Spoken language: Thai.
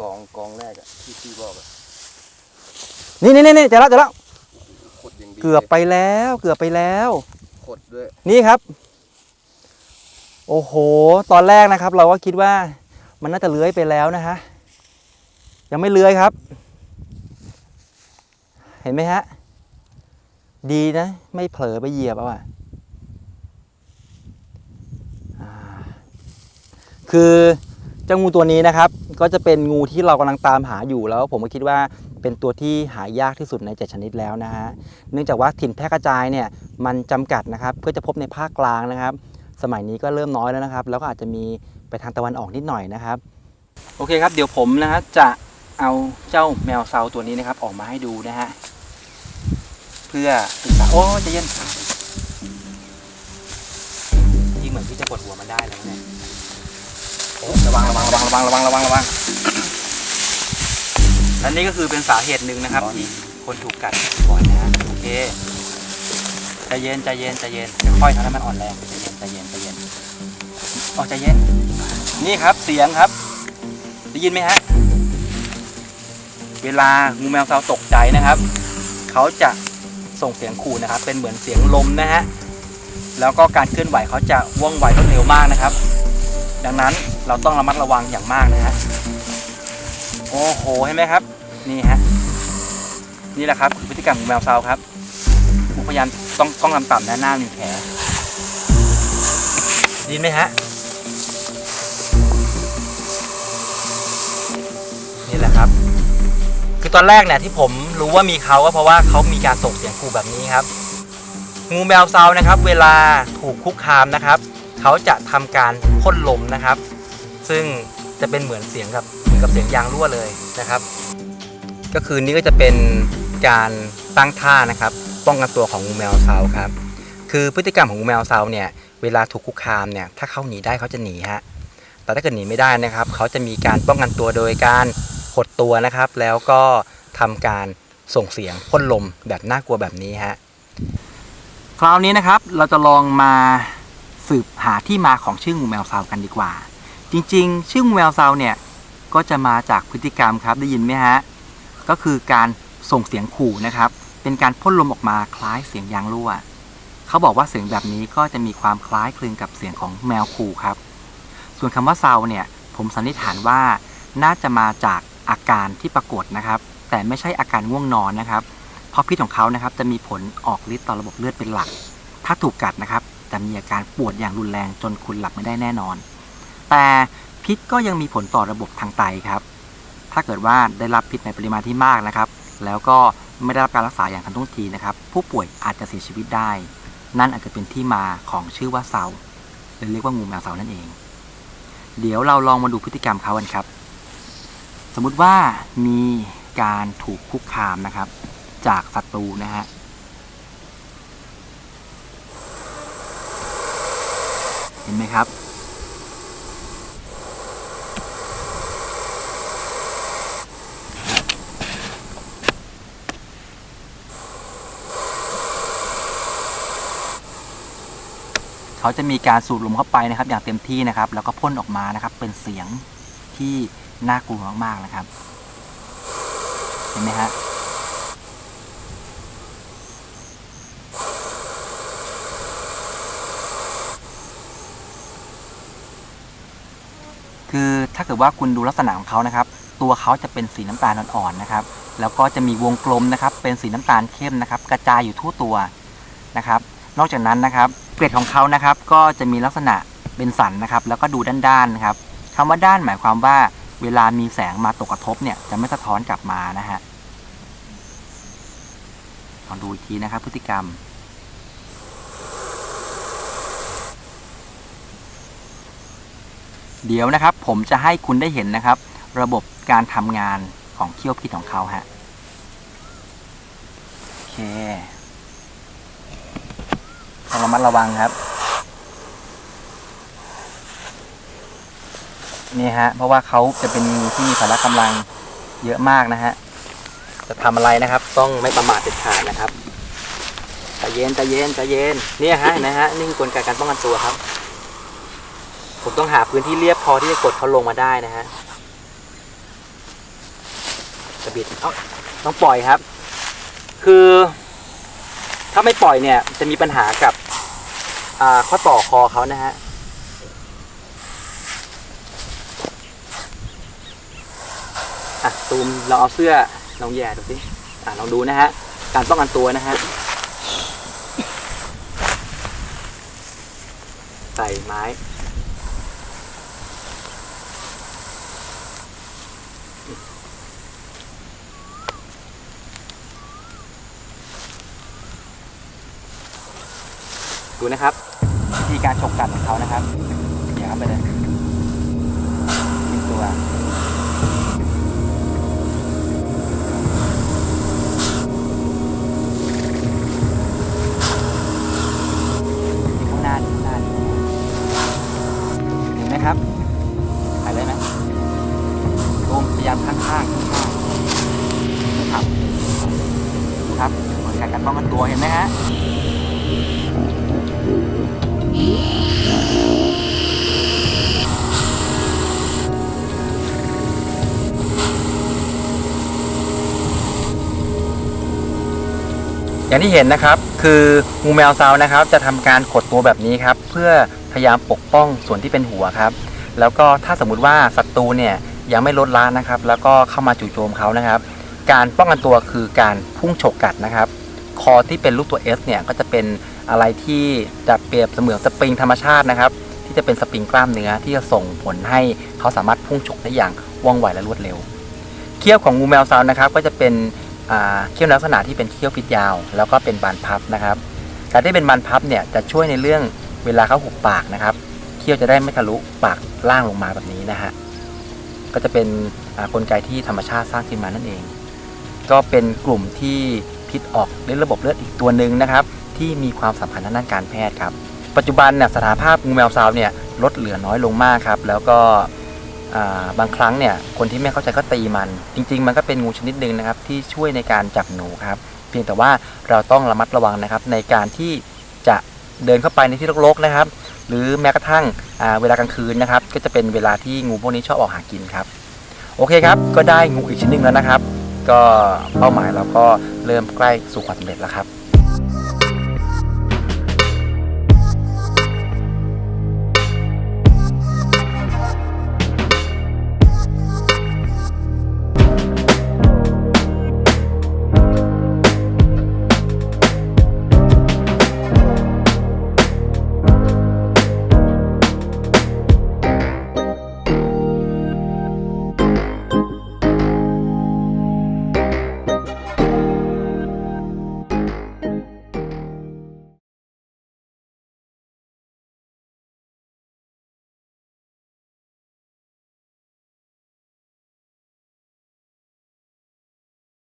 กองกองแรกอะที่พี่บอกอะนี่นี่นี่เจอแล้วเจอแล้วขดอย่างดีเกือบไปแล้ว เกือบไปแล้ว ขดด้วยนี่ครับ โอ้โห ตอนแรกนะครับ เราก็คิดว่า มันน่าจะเลื้อยไปแล้วนะฮะ ยังไม่เลื้อยครับ เห็นไหมฮะ ดีนะ ไม่เผลอไปเหยียบเอาอะอ่าคือเจ้างูตัวนี้นะครับ ก็จะเป็นงูที่เรากำลังตามหาอยู่แล้ว ผมก็คิดว่าเป็นตัวที่หายากที่สุดในเจ็ดชนิดแล้วนะฮะเนื่องจากว่าถิ่นแพร่กระจายเนี่ยมันจำกัดนะครับก็จะพบในภาคกลางนะครับ สมัยนี้ก็เริ่มน้อยแล้วนะครับ แล้วก็อาจจะมีไปทางตะวันออกนิดหน่อยนะครับ โอเคครับ เดี๋ยวผมนะฮะจะเอาเจ้าแมวเซาตัวนี้นะครับออกมาให้ดูนะฮะเพื่อศึกษาโอ้จะเย็นที่เหมือนที่จะกดหัวมันได้แล้วเนี่ย ระวังระวังระวังระวังระวังระวังระวังและนี่ก็คือเป็นสาเหตุหนึ่งนะครับที่คนถูกกัดบ่อยนะฮะโอเคใจเย็นใจเย็นใจเย็นค่อยๆทำให้มันอ่อนแรงใจเย็นใจเย็นใจเย็นอ๋อใจเย็น นี่ครับเสียงครับ ได้ยินไหมฮะเวลางูแมวเซาตกใจนะครับ เขาจะส่งเสียงขู่นะครับ เป็นเหมือนเสียงลมนะฮะแล้วก็การเคลื่อนไหวเขาจะว่องไวรวดเร็วมากนะครับ ดังนั้น เราต้องระมัดระวังอย่างมากนะฮะโอ้โหเห็นไหมครับ นี่ฮะนี่แหละครับคือพฤติกรรมของแมวเซาครับผู้พยายามต้องต้องลำต่ำนะหน้ามีแผลดยินไหมฮะนี่แหละครับ คือตอนแรกเนี่ยที่ผมรู้ว่ามีเขาก็เพราะว่าเขามีการส่งเสียงขู่แบบนี้ครับ งูแมวเซานะครับ เวลาถูกคุกคามนะครับ เขาจะทำการพ่นลมนะครับ ซึ่งจะเป็นเหมือนเสียงกับเหมือนกับเสียงยางรั่วเลยนะครับ ก็คือนี่ก็จะเป็นการตั้งท่านะครับ ป้องกันตัวของงูแมวเซาครับ คือพฤติกรรมของงูแมวเซาเนี่ยเวลาถูกคุกคามเนี่ยถ้าเขาหนีได้เขาจะหนีฮะแต่ถ้าเกิดหนีไม่ได้นะครับ เขาจะมีการป้องกันตัวโดยการหดตัวนะครับ แล้วก็ทำการส่งเสียงพ่นลมแบบน่ากลัวแบบนี้ฮะคราวนี้นะครับเราจะลองมาสืบหาที่มาของชื่องูแมวซาวกันดีกว่า จริงๆ ชื่อแมวซาวเนี่ย ก็จะมาจากพฤติกรรมครับได้ยินไหมฮะ ก็คือการส่งเสียงขู่นะครับ เป็นการพ่นลมออกมาคล้ายเสียงยางรั่ว เขาบอกว่าเสียงแบบนี้ก็จะมีความคล้ายคลึงกับเสียงของแมวขู่ครับ ส่วนคำว่าเซาเนี่ย ผมสันนิษฐานว่าน่าจะมาจากอาการที่ปรากฏนะครับ แต่ไม่ใช่อาการง่วงนอนนะครับ เพราะพิษของเขานะครับจะมีผลออกฤทธิ์ต่อระบบเลือดเป็นหลัก ถ้าถูกกัดนะครับจะมีอาการปวดอย่างรุนแรงจนคุณหลับไม่ได้แน่นอน แต่พิษก็ยังมีผลต่อระบบทางไตครับ ถ้าเกิดว่าได้รับพิษในปริมาณที่มากนะครับ แล้วก็ไม่ได้รับการรักษาอย่างทันท่วงทีนะครับ ผู้ป่วยอาจจะเสียชีวิตได้ นั่นอาจจะเป็นที่มาของชื่อว่าเซาหรือเรียกว่างูแมวเซานั่นเอง เดี๋ยวเราลองมาดูพฤติกรรมเขากันครับ สมมุติว่ามีการถูกคุกคามนะครับ จากศัตรูนะฮะเห็นไหมครับ เขาจะมีการสูดลมเข้าไปนะครับ อย่างเต็มที่นะครับ แล้วก็พ่นออกมานะครับ เป็นเสียงที่น่ากลัวมากๆนะครับ เห็นไหมฮะคือถ้าเกิดว่าคุณดูลักษณะของเขานะครับ ตัวเขาจะเป็นสีน้ำตาลอ่อนๆนะครับ แล้วก็จะมีวงกลมนะครับ เป็นสีน้ำตาลเข้มนะครับ กระจายอยู่ทั่วตัวนะครับ นอกจากนั้นนะครับ เกล็ดของเขานะครับ ก็จะมีลักษณะเป็นสันนะครับ แล้วก็ดูด้านๆนะครับคำว่าด้านหมายความว่าเวลามีแสงมาตกกระทบเนี่ยจะไม่สะท้อนกลับมานะฮะลองดูอีกทีนะครับ พฤติกรรม เดี๋ยวนะครับ ผมจะให้คุณได้เห็นนะครับ ระบบการทำงานของเขี้ยวพิษของเขาฮะโอเค ต้องระมัดระวังครับ นี่ฮะ เพราะว่าเขาจะเป็นงูที่มีพละกำลังเยอะมากนะฮะ จะทำอะไรนะครับ ต้องไม่ประมาทเด็ดขาดนะครับใจเย็นใจเย็นใจเย็นเนี่ยฮะนไหมฮะนี่คือกลไกการป้องกันตัวครับ ผมต้องหาพื้นที่เรียบพอที่จะกดเขาลงมาได้นะฮะจะบิดเอ้าต้องปล่อยครับ คือ ถ้าไม่ปล่อยเนี่ยจะมีปัญหากับข้อต่อคอเขานะฮะอะตูมเราเอาเสื้อลองแย่ดูสิอะลองดูนะฮะการป้องกันตัวนะฮะใส่ไม้ ดูนะครับวิธีการฉกกัดของเขานะครับอย่าเข้าไปเลยเป็นตัวนี่ข้างหน้านี่ข้างหน้าเห็นไหมครับ อย่างที่เห็นนะครับคืองูแมวซาวนะครับ จะทำการขดตัวแบบนี้ครับ เพื่อพยายามปกป้องส่วนที่เป็นหัวครับ แล้วก็ถ้าสมมุติว่าศัตรูเนี่ยยังไม่ลดละนะครับ แล้วก็เข้ามาจู่โจมเขานะครับ การป้องกันตัวคือการพุ่งฉกกัดนะครับ คอที่เป็นรูปตัว S เนี่ยก็จะเป็นอะไรที่จะเปรียบเสมือนสปริงธรรมชาตินะครับ ที่จะเป็นสปริงกล้ามเนื้อที่จะส่งผลให้เขาสามารถพุ่งฉกได้อย่างว่องไวและรวดเร็ว เขี้ยวของงูแมวซาวนะครับ ก็จะเป็น เขี้ยวลักษณะที่เป็นเขี้ยวพิษยาว แล้วก็เป็นบานพับนะครับ การที่เป็นบานพับเนี่ยจะช่วยในเรื่องเวลาเขาหุบปากนะครับ เขี้ยวจะได้ไม่ทะลุปากล่างลงมาแบบนี้นะฮะก็จะเป็นกลไกที่ธรรมชาติสร้างขึ้นมานั่นเอง ก็เป็นกลุ่มที่พิษออกในระบบเลือดอีกตัวหนึ่งนะครับ ที่มีความสำคัญทางด้านการแพทย์ครับ ปัจจุบันเนี่ยสถานภาพงูแมวซาวเนี่ยลดเหลือน้อยลงมากครับ แล้วก็ บางครั้งเนี่ยคนที่ไม่เข้าใจก็ตีมัน จริง ๆ มันก็เป็นงูชนิดหนึ่งนะครับที่ช่วยในการจับหนูครับ เพียงแต่ว่าเราต้องระมัดระวังนะครับ ในการที่จะเดินเข้าไปในที่รกๆนะครับ หรือแม้กระทั่งเวลากลางคืนนะครับ ก็จะเป็นเวลาที่งูพวกนี้ชอบออกหากินครับ โอเคครับ ก็ได้งูอีกชนิดหนึงแล้วนะครับ ก็เป้าหมายเราก็เริ่มใกล้สู่ความสำเร็จแล้วครับ